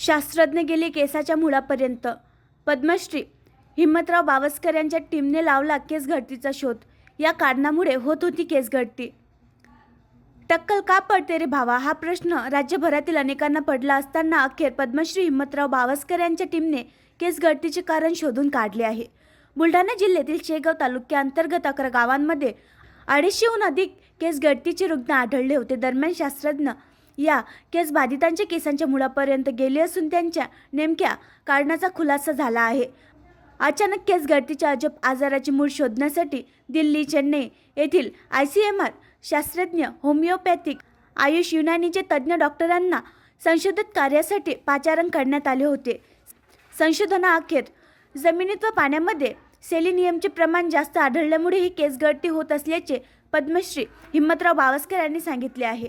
शास्त्रज्ञ गेले केसाच्या मुळापर्यंत. पद्मश्री हिम्मतराव बावस्कर यांच्या टीमने लावला केस घडतीचा शोध. या कारणामुळे होत होती केस घडती. टक्कल का पडते रे भावा? हा प्रश्न राज्यभरातील अनेकांना पडला असताना अखेर पद्मश्री हिम्मतराव बावस्कर यांच्या टीमने केस गळतीचे कारण शोधून काढले आहे. बुलढाणा जिल्ह्यातील शेगाव तालुक्याअंतर्गत अकरा गावांमध्ये अडीचशेहून अधिक केस गळतीचे रुग्ण आढळले होते. दरम्यान शास्त्रज्ञ या केस बाधितांच्या केसांच्या मुळापर्यंत गेले असून त्यांच्या नेमक्या कारणाचा खुलासा झाला आहे. अचानक केस गळतीच्या अजब आजाराचे मूळ शोधण्यासाठी दिल्ली चेन्नई येथील आय सी एम आर शास्त्रज्ञ होमिओपॅथिक आयुष युनानीचे तज्ज्ञ डॉक्टरांना संशोधित कार्यासाठी पाचारण करण्यात आले होते. संशोधनाअखेर जमिनीत व पाण्यामध्ये सेलिनियमचे प्रमाण जास्त आढळल्यामुळे ही केस गळती होत असल्याचे पद्मश्री हिम्मतराव बावस्कर यांनी सांगितले आहे.